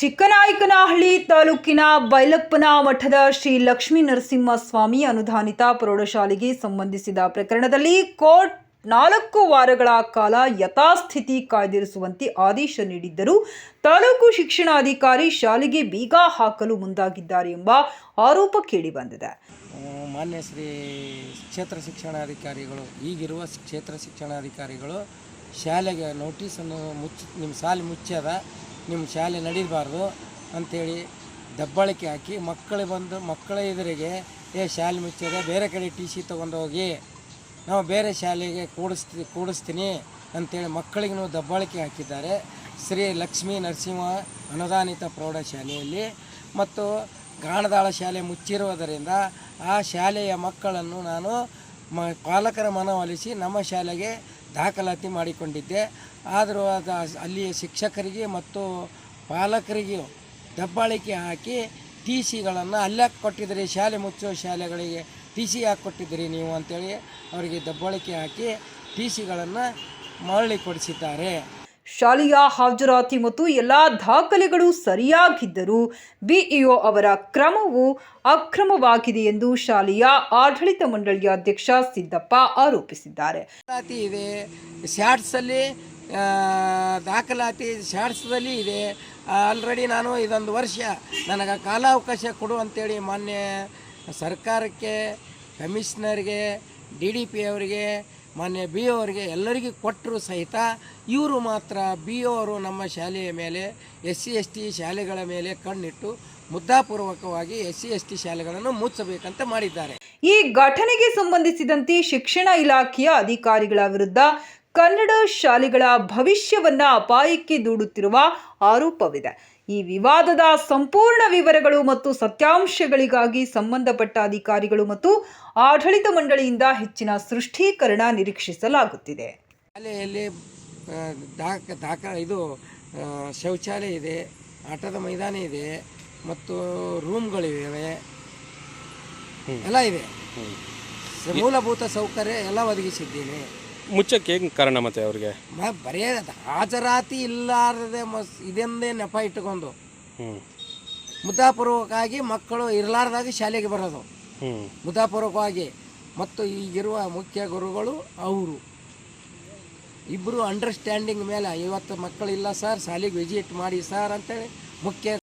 ಚಿಕ್ಕನಾಯಕನಹಳ್ಳಿ ತಾಲೂಕಿನ ಬೈಲಪ್ಪನ ಮಠದ ಶ್ರೀ ಲಕ್ಷ್ಮೀ ನರಸಿಂಹಸ್ವಾಮಿ ಅನುದಾನಿತ ಪ್ರೌಢಶಾಲೆಗೆ ಸಂಬಂಧಿಸಿದ ಪ್ರಕರಣದಲ್ಲಿ ಕೋರ್ಟ್ ನಾಲ್ಕು ವಾರಗಳ ಕಾಲ ಯಥಾಸ್ಥಿತಿ ಕಾಯ್ದಿರಿಸುವಂತೆ ಆದೇಶ ನೀಡಿದ್ದರು ತಾಲೂಕು ಶಿಕ್ಷಣಾಧಿಕಾರಿ ಶಾಲೆಗೆ ಬೀಗ ಹಾಕಲು ಮುಂದಾಗಿದ್ದಾರೆ ಎಂಬ ಆರೋಪ ಕೇಳಿಬಂದಿದೆ. ಮಾನ್ಯ ಶ್ರೀ ಕ್ಷೇತ್ರ ಶಿಕ್ಷಣಾಧಿಕಾರಿಗಳು, ಈಗಿರುವ ಕ್ಷೇತ್ರ ಶಿಕ್ಷಣಾಧಿಕಾರಿಗಳು ಶಾಲೆಗೆ ನೋಟಿಸನ್ನು ಮುಚ್ಚಿ, ನಿಮ್ಮ ಶಾಲೆ ಮುಚ್ಚ್ಯದ ನಿಮ್ಮ ಶಾಲೆ ನಡೀಬಾರ್ದು ಅಂಥೇಳಿ ದಬ್ಬಾಳಿಕೆ ಹಾಕಿ ಮಕ್ಕಳು ಬಂದು ಮಕ್ಕಳ ಎದುರಿಗೆ, ಏ ಶಾಲೆ ಮುಚ್ಚಿದೆ ಬೇರೆ ಕಡೆ ಟಿ ಸಿ ತೊಗೊಂಡೋಗಿ ನಾವು ಬೇರೆ ಶಾಲೆಗೆ ಕೂಡಿಸ್ತಿ, ಕೂಡಿಸ್ತೀನಿ ಅಂಥೇಳಿ ಮಕ್ಕಳಿಗೂ ದಬ್ಬಾಳಿಕೆ ಹಾಕಿದ್ದಾರೆ. ಶ್ರೀ ಲಕ್ಷ್ಮೀ ನರಸಿಂಹ ಅನುದಾನಿತ ಪ್ರೌಢಶಾಲೆಯಲ್ಲಿ ಮತ್ತು ಗಾಣದಾಳ ಶಾಲೆ ಮುಚ್ಚಿರುವುದರಿಂದ ಆ ಶಾಲೆಯ ಮಕ್ಕಳನ್ನು ನಾನು ಮ, ಪಾಲಕರ ಮನವೊಲಿಸಿ ನಮ್ಮ ಶಾಲೆಗೆ ದಾಖಲಾತಿ ಮಾಡಿಕೊಂಡಿದ್ದೆ. ಆದರೂ ಅದು ಅಲ್ಲಿಯ ಶಿಕ್ಷಕರಿಗೆ ಮತ್ತು ಪಾಲಕರಿಗೂ ದಬ್ಬಾಳಿಕೆ ಹಾಕಿ ಟಿ ಸಿಗಳನ್ನು ಅಲ್ಲಾಕೆ ಕೊಟ್ಟಿದ್ದೀರಿ, ಶಾಲೆ ಮುಚ್ಚೋ ಶಾಲೆಗಳಿಗೆ ಟಿ ಸಿ ಯಾಕೆ ಕೊಟ್ಟಿದ್ದೀರಿ ನೀವು ಅಂತೇಳಿ ಅವರಿಗೆ ದಬ್ಬಾಳಿಕೆ ಹಾಕಿ ಟಿ ಸಿಗಳನ್ನು ಮರಳಿ ಕೊಡಿಸಿದ್ದಾರೆ. ಶಾಲೆಯ ಹಾಜರಾತಿ ಮತ್ತು ಎಲ್ಲ ದಾಖಲೆಗಳು ಸರಿಯಾಗಿದ್ದರೂ ಬಿಇಒ ಅವರ ಕ್ರಮವು ಅಕ್ರಮವಾಗಿದೆ ಎಂದು ಶಾಲೆಯ ಆಡಳಿತ ಮಂಡಳಿಯ ಅಧ್ಯಕ್ಷ ಸಿದ್ದಪ್ಪ ಆರೋಪಿಸಿದ್ದಾರೆ. ಇದೆ. ಶಾರ್ಟ್ಸಲ್ಲಿ ದಾಖಲಾತಿ ಶಾರ್ಟ್ಸ್ದಲ್ಲಿ ಇದೆ. ಆಲ್ರೆಡಿ ನಾನು ಇದೊಂದು ವರ್ಷ ನನಗೆ ಕಾಲಾವಕಾಶ ಕೊಡು ಅಂತೇಳಿ ಮಾನ್ಯ ಸರ್ಕಾರಕ್ಕೆ ಕಮಿಷನರ್ಗೆ ಡಿ ಡಿ ಪಿ ಅವರಿಗೆ ಮಾನ್ಯ ಬಿ ಅವರಿಗೆ ಎಲ್ಲರಿಗೂ ಕೊಟ್ಟರು ಸಹಿತ ಇವರು ಮಾತ್ರ ಬಿ ಅವರು ನಮ್ಮ ಶಾಲೆಯ ಮೇಲೆ ಎಸ್ ಸಿ ಎಸ್ ಟಿ ಶಾಲೆಗಳ ಮೇಲೆ ಕಣ್ಣಿಟ್ಟು ಮುದ್ದಾಪೂರ್ವಕವಾಗಿ ಎಸ್ ಸಿ ಎಸ್ ಟಿ ಶಾಲೆಗಳನ್ನು ಮುಚ್ಚಬೇಕಂತ ಮಾಡಿದ್ದಾರೆ. ಈ ಘಟನೆಗೆ ಸಂಬಂಧಿಸಿದಂತೆ ಶಿಕ್ಷಣ ಇಲಾಖೆಯ ಅಧಿಕಾರಿಗಳ ವಿರುದ್ಧ ಕನ್ನಡ ಶಾಲೆಗಳ ಭವಿಷ್ಯವನ್ನ ಅಪಾಯಕ್ಕೆ ದೂಡುತ್ತಿರುವ ಆರೋಪವಿದೆ. ಈ ವಿವಾದದ ಸಂಪೂರ್ಣ ವಿವರಗಳು ಮತ್ತು ಸತ್ಯಾಂಶಗಳಿಗಾಗಿ ಸಂಬಂಧಪಟ್ಟ ಅಧಿಕಾರಿಗಳು ಮತ್ತು ಆಡಳಿತ ಮಂಡಳಿಯಿಂದ ಹೆಚ್ಚಿನ ಸೃಷ್ಟೀಕರಣ ನಿರೀಕ್ಷಿಸಲಾಗುತ್ತಿದೆ. ಶಾಲೆಯಲ್ಲಿ ದಾಖ ದಾಖ ಇದು ಶೌಚಾಲಯ ಇದೆ ಆಟದ ಮೈದಾನ ಇದೆ ಮತ್ತು ರೂಮ್ಗಳಿವೆ. ಎಲ್ಲ ಇದೆ. ಮೂಲಭೂತ ಸೌಕರ್ಯ ಎಲ್ಲ ಒದಗಿಸಿದ್ದೀನಿ ಮುಚ್ಚಕ್ಕೆ ಹೆಂಗೆ ಕಾರಣ ಮತ್ತೆ ಅವ್ರಿಗೆ? ಬರೀ ಬರೇ ಹಾಜರಾತಿ ಇಲ್ಲಾರದೆ ಮಸ್ ಇದೊಂದೇ ನೆಪ ಇಟ್ಕೊಂಡು ಹ್ಞೂ ಮುದ್ದಾಪೂರ್ವಕವಾಗಿ ಮಕ್ಕಳು ಇರಲಾರ್ದಾಗ ಶಾಲೆಗೆ ಬರೋದು. ಹ್ಞೂ ಮುದ್ದಾಪೂರ್ವಕವಾಗಿ ಮತ್ತು ಈಗಿರುವ ಮುಖ್ಯ ಗುರುಗಳು ಅವರು. ಇಬ್ಬರು ಅಂಡರ್ಸ್ಟ್ಯಾಂಡಿಂಗ್ ಮೇಲೆ ಇವತ್ತು ಮಕ್ಕಳಿಲ್ಲ ಸರ್ ಶಾಲೆಗೆ ವಿಸಿಟ್ ಮಾಡಿ ಸರ್ ಅಂತೇಳಿ ಮುಖ್ಯ